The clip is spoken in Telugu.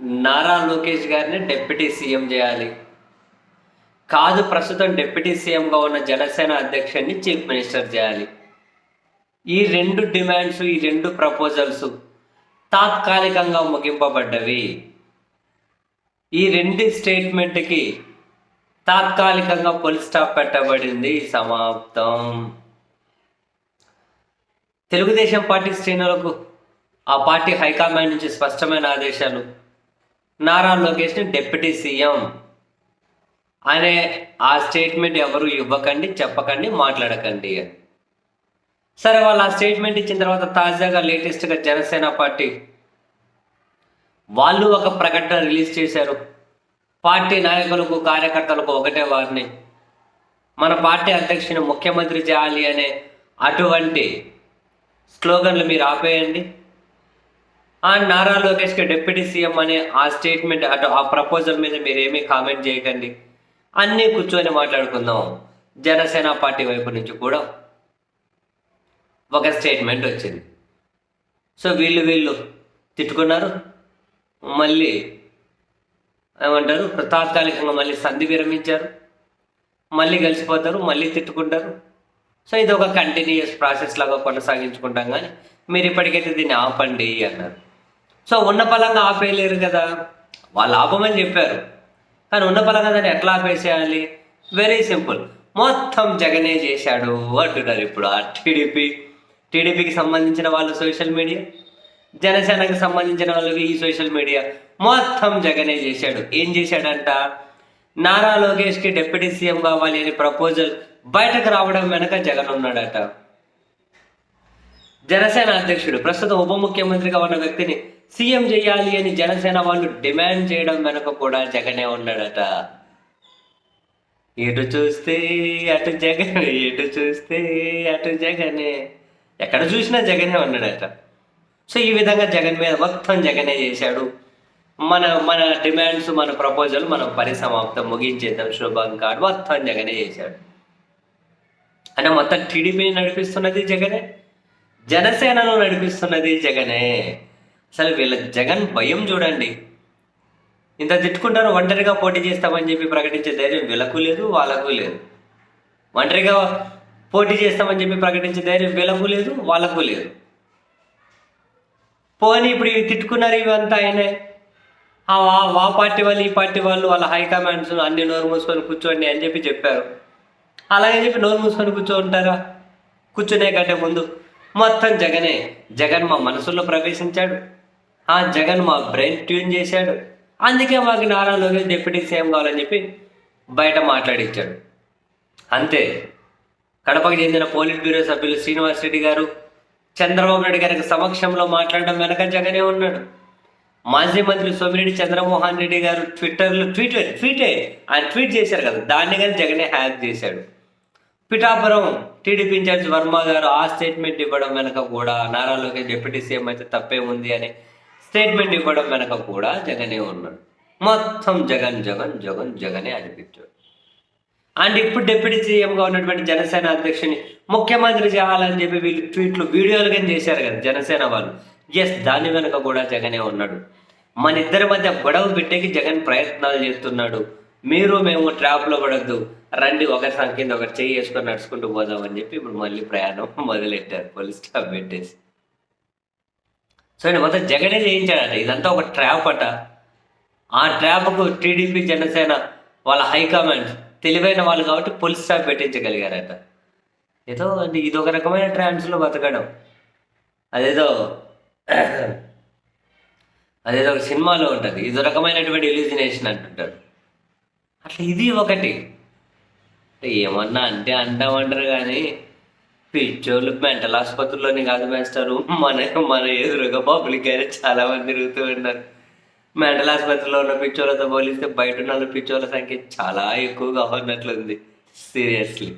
నారా లోకేష్ గారిని డిప్యూటీ సీఎం చేయాలి. కాదు ప్రస్తుతం డిప్యూటీ సీఎంగా ఉన్న జనసేన అధ్యక్షుడిని చీఫ్ మినిస్టర్ చేయాలి. ఈ రెండు డిమాండ్స్ ఈ రెండు ప్రపోజల్స్ తాత్కాలికంగా ముగింపబడ్డవి. ఈ రెండు స్టేట్మెంట్కి తాత్కాలికంగా పోలీస్ స్టాప్ పెట్టబడింది. సమాప్తం. తెలుగుదేశం పార్టీ శ్రేణులకు ఆ పార్టీ హైకమాండ్ నుంచి స్పష్టమైన ఆదేశాలు. నారా లోకేష్ని డిప్యూటీ సీఎం. అనే ఆ స్టేట్మెంట్ ఎవరు ఇవ్వకండి చెప్పకండి మాట్లాడకండి. సరే వాళ్ళు ఆ స్టేట్మెంట్ ఇచ్చిన తర్వాత తాజాగా లేటెస్ట్గా జనసేన పార్టీ వాళ్ళు ఒక ప్రకటన రిలీజ్ చేశారు. పార్టీ నాయకులకు కార్యకర్తలకు ఒకటే వారిని మన పార్టీ అధ్యక్షుని ముఖ్యమంత్రి చేయాలి అనే అటువంటి స్లోగన్లు మీరు ఆపేయండి. ఆ నారా లోకేష్కి డిప్యూటీ సీఎం అనే ఆ స్టేట్మెంట్ అటు ఆ ప్రపోజల్ మీద మీరు ఏమీ కామెంట్ చేయకండి. అన్నీ కూర్చొని మాట్లాడుకుందాం. జనసేన పార్టీ వైపు నుంచి కూడా ఒక స్టేట్మెంట్ వచ్చింది. సో వీళ్ళు వీళ్ళు తిట్టుకున్నారు. మళ్ళీ ఏమంటారు తాత్కాలికంగా మళ్ళీ సంధి విరమించారు. మళ్ళీ కలిసిపోతారు మళ్ళీ తిట్టుకుంటారు. సో ఇది ఒక కంటిన్యూస్ ప్రాసెస్ లాగా కొనసాగించుకుంటాం కానీ మీరు ఇప్పటికైతే దీన్ని ఆపండి అన్నారు. సో ఉన్న పలంగా ఆపేయలేరు కదా. వాళ్ళు ఆపమని చెప్పారు. కానీ ఉన్న పలంగా దాన్ని ఎట్లా ఆపేసేయాలి? వెరీ సింపుల్ మొత్తం జగనే చేశాడు అంటున్నారు ఇప్పుడు ఆ టీడీపీ. టీడీపీకి సంబంధించిన వాళ్ళు సోషల్ మీడియా? జనసేనకు సంబంధించిన వాళ్ళకి ఈ సోషల్ మీడియా. మొత్తం జగనే చేశాడు. ఏం చేశాడంట? నారా లోకేష్కి డిప్యూటీ సీఎం కావాలి అనే ప్రపోజల్ బయటకు రావడం వెనక జగన్ ఉన్నాడట. జనసేన అధ్యక్షుడు ప్రస్తుతం ఉప ముఖ్యమంత్రిగా ఉన్న వ్యక్తిని సీఎం చేయాలి అని జనసేన వాళ్ళు డిమాండ్ చేయడం వెనక కూడా జగనే ఉన్నాడట. ఎటు చూస్తే అటు జగన్ ఎటు చూస్తే అటు జగనే. ఎక్కడ చూసినా జగనే ఉన్నాడట. సో ఈ విధంగా జగన్ మీద మొత్తం జగనే చేశాడు. మన మన డిమాండ్స్ మన ప్రపోజల్ మనం పరిసమాప్తం ముగించేద్దాం. శుభం కార్డు మొత్తం జగనే చేశాడు. అంటే మొత్తం టీడీపీని నడిపిస్తున్నది జగనే. జనసేనను నడిపిస్తున్నది జగనే. అసలు వీళ్ళ జగన్ భయం చూడండి. ఇంత తిట్టుకుంటారు ఒంటరిగా పోటీ చేస్తామని చెప్పి ప్రకటించే ధైర్యం వీళ్ళకు లేదు వాళ్ళకు లేదు. ఒంటరిగా పోటీ చేస్తామని చెప్పి ప్రకటించే ధైర్యం వీళ్ళకు లేదు వాళ్ళకు లేదు. పోనీ ఇప్పుడు ఇవి తిట్టుకున్నారు ఇవంతా ఆయనే వా- పార్టీ వాళ్ళు ఈ పార్టీ వాళ్ళు వాళ్ళ హైకమాండ్స్ అన్ని నోరు మూసుకొని కూర్చోండి అని చెప్పి చెప్పారు. అలాగే చెప్పి నోరు మూసుకొని కూర్చోంటారా? కూర్చునే కంటే ముందు మొత్తం జగనే జగన్ మా మనసులో ప్రవేశించాడు. ఆ జగన్ మా బ్రెయిన్ ట్యూన్ చేశాడు. అందుకే మాకు నారా లోకేష్ డిప్యూటీ సీఎం కావాలని చెప్పి బయట మాట్లాడించాడు అంతే. కడపకు చెందిన పోలీస్ బ్యూరో సభ్యులు శ్రీనివాస్ రెడ్డి గారు చంద్రబాబు నాయుడు గారికి సమక్షంలో మాట్లాడడం వెనక జగనే ఉన్నాడు. మాజీ మంత్రి సోమిరెడ్డి చంద్రమోహన్ రెడ్డి గారు ట్విట్టర్లో ట్వీట్ ట్వీటే ఆయన ట్వీట్ చేశారు కదా దాన్ని కానీ జగనే హ్యాక్ చేశాడు. పిఠాపురం టీడీపీ ఇన్ఛార్జ్ వర్మ గారు ఆ స్టేట్మెంట్ ఇవ్వడం వెనక కూడా నారా లోకేష్ డిప్యూటీ సీఎం అయితే తప్పే ఉంది అని స్టేట్మెంట్ ఇవ్వడం వెనక కూడా జగనే ఉన్నాడు. మొత్తం జగన్ జగన్ జగన్ జగనే అనిపించాడు. అండ్ ఇప్పుడు డిప్యూటీ సీఎంగా ఉన్నటువంటి జనసేన అధ్యక్షుని ముఖ్యమంత్రి చేయాలని చెప్పి వీళ్ళు ట్వీట్లు వీడియోలు కానీ చేశారు కదా జనసేన వాళ్ళు. ఎస్ దాని వెనక కూడా జగనే ఉన్నాడు. మన ఇద్దరి మధ్య గొడవ పెట్టేకి జగన్ ప్రయత్నాలు చేస్తున్నాడు. మీరు మేము ట్రాప్లో పడద్దు. రండి ఒకరి సంఖ్య కింద ఒకరు చెయ్యి వేసుకొని నడుచుకుంటూ పోదామని చెప్పి ఇప్పుడు మళ్ళీ ప్రయాణం మొదలెట్టారు. పోలీస్ స్టాప్ పెట్టేసి. సో ఈయన మొత్తం జగనే చేయించాడట ఇదంతా ఒక ట్రాప్ అట. ఆ ట్రాప్కు టీడీపీ జనసేన వాళ్ళ హైకమాండ్ తెలివైన వాళ్ళు కాబట్టి పోలీస్ స్టాప్ పెట్టించగలిగారట. ఏదో అంటే ఇది ఒక రకమైన ట్రాన్స్లో బతకడం. అదేదో అదేదో ఒక సినిమాలో ఉంటుంది. ఇది ఒక రకమైనటువంటి ఎలిజినేషన్ అంటుంటారు. అట్లా ఇది ఒకటి. ఏమన్నా అంటే అంటామంటారు కానీ పిచ్చోళ్ళు మెంటల్ ఆసుపత్రిలోనే కాదు మేస్తారు మన మన ఎదురుగా పబ్లిక్ అయినా చాలా మంది తిరుగుతూ ఉన్నారు. మెంటల్ ఆసుపత్రిలో ఉన్న పిచ్చోళ్ళతో పోలిస్తే బయట ఉన్న పిచ్చోళ్ళ సంఖ్య చాలా ఎక్కువగా ఉన్నట్లుంది. సీరియస్లీ.